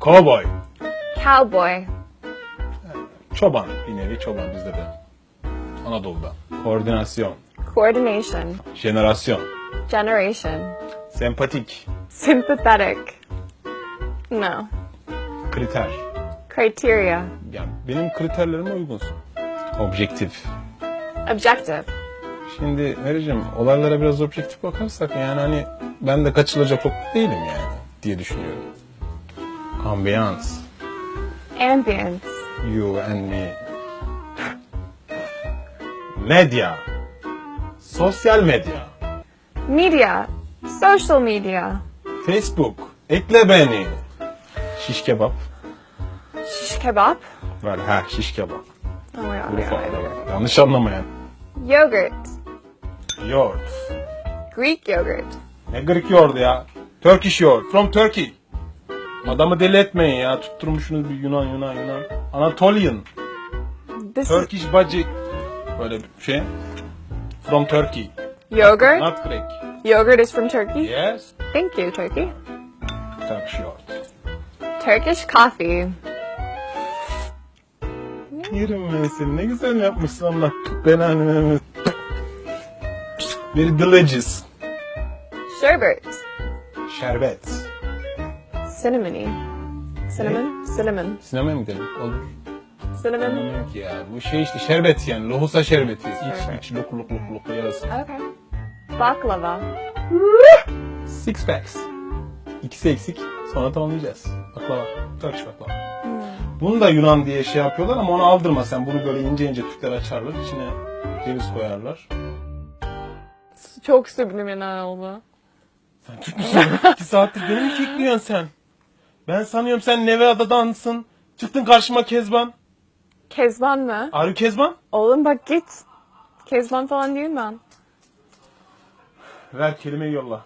Cowboy. Cowboy. Çoban. Bir nevi çoban bizde de. Anadolu'da. Koordinasyon. Coordination. Jenerasyon. Generation. Sempatik. Sympathetic. No. Kriter. Criteria. Yani benim kriterlerime uygunsun. Objektif. Objective. Şimdi Mericim olaylara biraz objektif bakarsak yani hani ben de kaçılacak top değilim yani diye düşünüyorum. Ambiyans. Ambience. You and me. Medya. Sosyal medya. Media. Social media. Facebook. Ekle beni. Şiş kebap. Shish kebab. Var ha şiş kebap. Oh my god. Yeah, yeah. Yanlış anlamayan. Yogurt. Yoğurt. Greek yogurt. Ne Greek yoğurdu ya? Turkish yoğurt. From Turkey. Adamı deli etmeyin ya. Tutturmuşsunuz bir Yunan Yunan Yunan. Anatolian. This Turkish bacı. Böyle bir şey. From Turkey. yogurt. Not Greek. Yogurt is from Turkey. Yes. Thank you, Turkey. Turkish yoğurt. Turkish coffee. Yerim ben seni. Ne güzel yapmışsın Allah. Belanı. Very delicious. Sherbet. Şerbet. Cinnamony. Cinnamon? Cinnamon. Sinemaya mı gidelim? Olur. Cinnamon? Bilmiyorum ki ya. Bu şey işte şerbet yani. Lohusa şerbeti. Şerbet. İç iç lok lok lok lok yarası. Okay. Baklava. Six packs. İkisi eksik. Sonra tamamlayacağız. Baklava. Turkish baklava. Bunu da Yunan diye şey yapıyorlar ama onu aldırma sen. Bunu böyle ince ince Türkler açarlar. İçine ceviz koyarlar. Çok subliminal oldu. Sen Türk müsün? İki saattir beni mi kekliyorsun sen? Ben sanıyorum sen Nevada'dansın. Çıktın karşıma Kezban. Kezban mı? Arı Kezban? Oğlum bak git. Kezban falan değilim ben. Ver kelimeyi yolla.